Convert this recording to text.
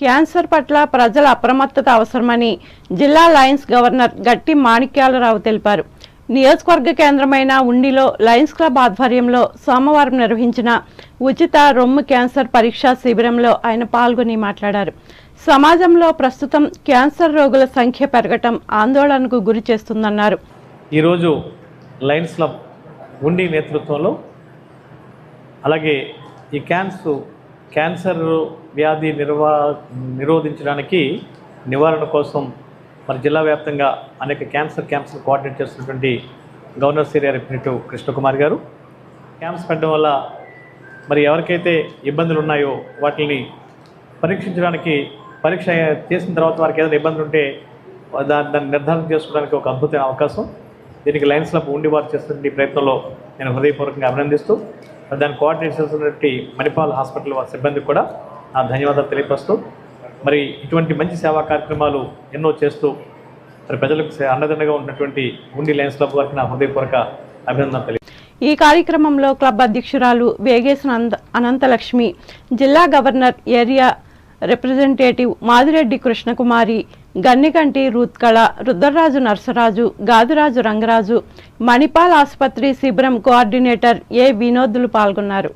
Cancer పట్ల ప్రజల అప్రమత్తత అవసరమని జిల్లా లయన్స్ గవర్నర్ గట్టి మాణిక్యాలరావు తెలిపారు. నియోజకవర్గ కేంద్రమైన ఉండిలో లయన్స్ క్లబ్ ఆధ్వర్యంలో సోమవారం నిర్వహించిన ఉచిత రొమ్ము క్యాన్సర్ పరీక్షా శిబిరంలో ఆయన పాల్గొని మాట్లాడారు. సమాజంలో ప్రస్తుతం క్యాన్సర్ రోగుల సంఖ్య పెరగటం ఆందోళనకు గురి చేస్తుందన్నారు. ఈరోజు లయన్స్ క్లబ్ ఉండి నేతృత్వంలో అలాగే ఈ క్యాన్సర్ క్యాన్సర్ వ్యాధి నిర్వా నిరోధించడానికి నివారణ కోసం మరి జిల్లా వ్యాప్తంగా అనేక క్యాన్సర్ క్యాంప్స్ను కోఆర్డినేట్ చేస్తున్నటువంటి governor area representative Krishnakumar garu. Camps పెట్టడం వల్ల మరి ఎవరికైతే ఇబ్బందులు ఉన్నాయో వాటిని పరీక్షించడానికి పరీక్ష చేసిన తర్వాత వారికి ఏదైనా ఇబ్బందులు ఉంటే దాన్ని దాన్ని నిర్ధారణ చేసుకోవడానికి ఒక అద్భుతమైన అవకాశం. దీనికి లయన్స్ క్లబ్ ఉండి వారు చేస్తున్న ప్రయత్నంలో నేను హృదయపూర్వకంగా అభినందిస్తూ దాన్ని కోఆర్డినేట్ చేస్తున్నటువంటి మణిపాల్ హాస్పిటల్ వారి సిబ్బందికి కూడా నా ధన్యవాదాలు తెలియపరుస్తూ మరి ఇటువంటి మంచి సేవా కార్యక్రమాలు ఎన్నో చేస్తూ మరి ప్రజలకు సే- అండదండగా ఉన్నటువంటి ఉండి లయన్స్ క్లబ్ వారికి నా హృదయపూర్వక అభినందన తెలియ ఈ కార్యక్రమంలో క్లబ్ అధ్యక్షురాలు వేగేశ్వర అనంతలక్ష్మి జిల్లా governor area representative Madireddy Krishnakumari Gannikanti Ruthkala Rudraraju Narsaraju Gadiraju Rangaraju Manipal ఆసుపత్రి శిబిరం కోఆర్డినేటర్ ఏ వినోద్లు పాల్గొన్నారు.